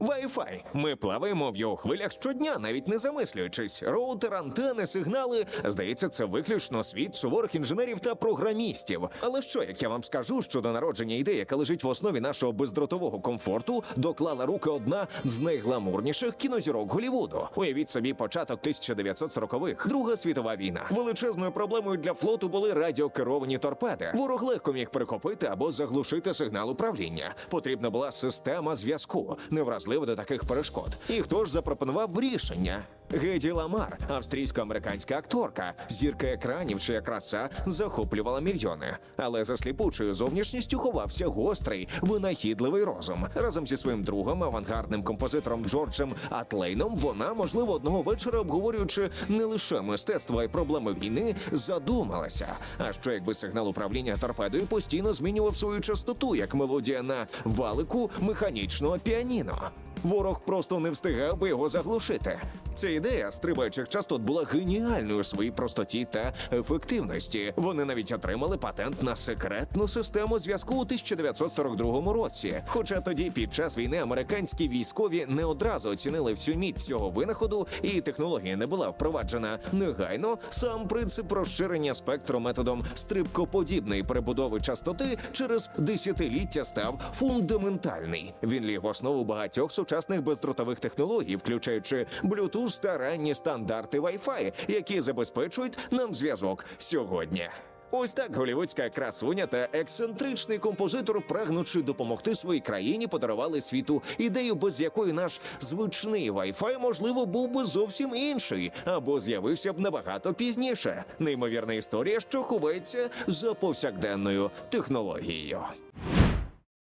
Well, Wi-Fi. Ми плаваємо в його хвилях щодня, навіть не замислюючись. Роутер, антени, сигнали. Здається, це виключно світ суворих інженерів та програмістів. Але що, як я вам скажу, що до народження ідеї, яка лежить в основі нашого бездротового комфорту, доклала руки одна з найгламурніших кінозірок Голівуду. Уявіть собі початок 1940-х. Друга світова війна. Величезною проблемою для флоту були радіокеровані торпеди. Ворог легко міг перехопити або заглушити сигнал управління. Потрібна була система зв'язку, невразлива до таких перешкод. І хто ж запропонував рішення? Геді Ламар, австрійсько-американська акторка, зірка екранів, чия краса захоплювала мільйони. Але за сліпучою зовнішністю ховався гострий, винахідливий розум. Разом зі своїм другом, авангардним композитором Джорджем Атлейном, вона, можливо, одного вечора, обговорюючи не лише мистецтво і проблеми війни, задумалася. А що якби сигнал управління торпедою постійно змінював свою частоту, як мелодія на валику механічного піаніно? Ворог просто не встигав би його заглушити. Ця ідея стрибаючих частот була геніальною у своїй простоті та ефективності. Вони навіть отримали патент на секретну систему зв'язку у 1942 році. Хоча тоді, під час війни, американські військові не одразу оцінили всю міць цього винаходу, і технологія не була впроваджена негайно. Сам принцип розширення спектру методом стрибкоподібної перебудови частоти через десятиліття став фундаментальний. Він ліг в основу багатьох сучасних бездротових технологій, включаючи Bluetooth та ранні стандарти Wi-Fi, які забезпечують нам зв'язок сьогодні. Ось так голівудська красуня та ексцентричний композитор, прагнучи допомогти своїй країні, подарували світу ідею, без якої наш звичний Wi-Fi, можливо, був би зовсім інший, або з'явився б набагато пізніше. Неймовірна історія, що ховається за повсякденною технологією.